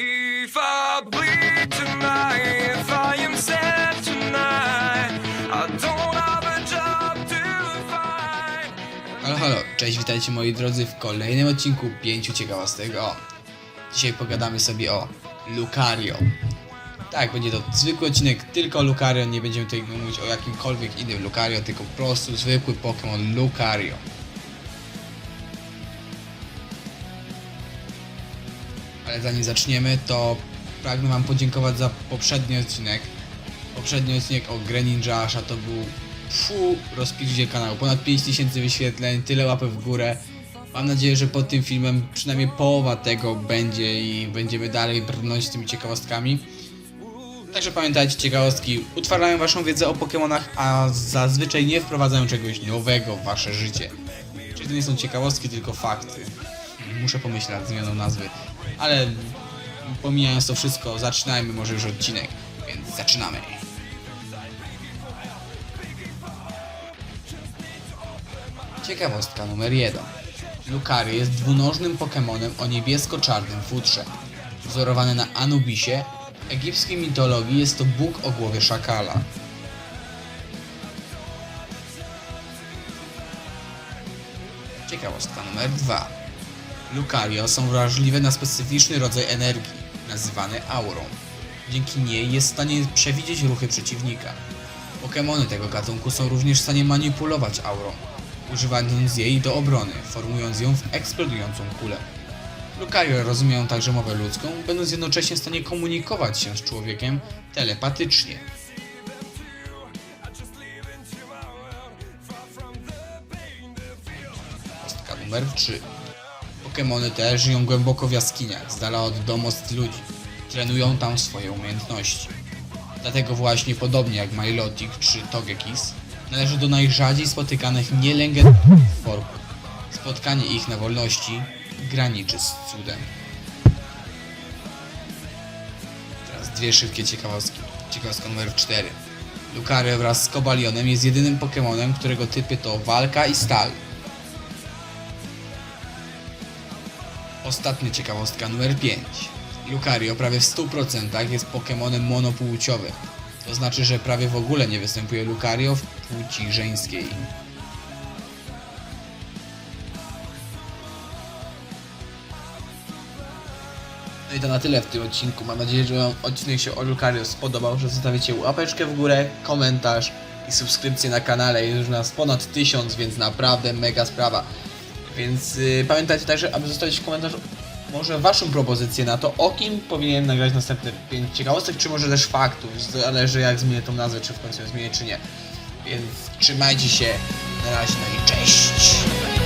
If I bleed tonight, if I am sad tonight, I don't have a job to find. Halo, halo, cześć, witajcie moi drodzy w kolejnym odcinku pięciu ciekawostek o. Dzisiaj pogadamy sobie o Lucario. Tak, będzie to zwykły odcinek tylko o Lucario, nie będziemy tutaj mówić o jakimkolwiek innym Lucario, tylko po prostu zwykły Pokémon Lucario. Ale zanim zaczniemy, to pragnę wam podziękować za poprzedni odcinek. Poprzedni odcinek o Greninja Asha to był fu rozpiszcie kanału. Ponad 5000 wyświetleń, tyle łapek w górę. Mam nadzieję, że pod tym filmem przynajmniej połowa tego będzie i będziemy dalej brnąć tymi ciekawostkami. Także pamiętajcie, ciekawostki utrwalają waszą wiedzę o Pokémonach, a zazwyczaj nie wprowadzają czegoś nowego w wasze życie. Czyli to nie są ciekawostki, tylko fakty. Muszę pomyśleć nad zmianą nazwy. Ale pomijając to wszystko, zaczynajmy może już odcinek. Więc zaczynamy. Ciekawostka numer 1. Lucario jest dwunożnym Pokemonem o niebiesko-czarnym futrze. Wzorowany na Anubisie, w egipskiej mitologii jest to Bóg o głowie szakala. Ciekawostka numer 2. Lucario są wrażliwe na specyficzny rodzaj energii, nazywany aurą. Dzięki niej jest w stanie przewidzieć ruchy przeciwnika. Pokémony tego gatunku są również w stanie manipulować aurą, używając jej do obrony, formując ją w eksplodującą kulę. Lucario rozumieją także mowę ludzką, będąc jednocześnie w stanie komunikować się z człowiekiem telepatycznie. Kostka numer 3. Pokemony te żyją głęboko w jaskiniach, z dala od domostw ludzi. Trenują tam swoje umiejętności. Dlatego właśnie podobnie jak Milotic czy Togekiss, należy do najrzadziej spotykanych nielegendarnych forków. Spotkanie ich na wolności graniczy z cudem. Teraz dwie szybkie ciekawostki. Ciekawostka numer 4. Lucario wraz z Cobalionem jest jedynym Pokemonem, którego typy to walka i stal. Ostatnia ciekawostka numer 5. Lucario prawie w 100% jest Pokemonem monopłciowym. To znaczy, że prawie w ogóle nie występuje Lucario w płci żeńskiej. No i to na tyle w tym odcinku. Mam nadzieję, że Wam odcinek się o Lucario spodobał, że zostawicie łapeczkę w górę, komentarz i subskrypcję na kanale. Jest już nas ponad 1000, więc naprawdę mega sprawa. Więc yy, pamiętajcie także, aby zostawić komentarz może waszą propozycję na to, o kim powinien nagrać następne 5 ciekawostek, czy może też faktów. Zależy jak zmienię tą nazwę, czy w końcu ją zmienię, czy nie. Więc trzymajcie się. Na razie, no i cześć!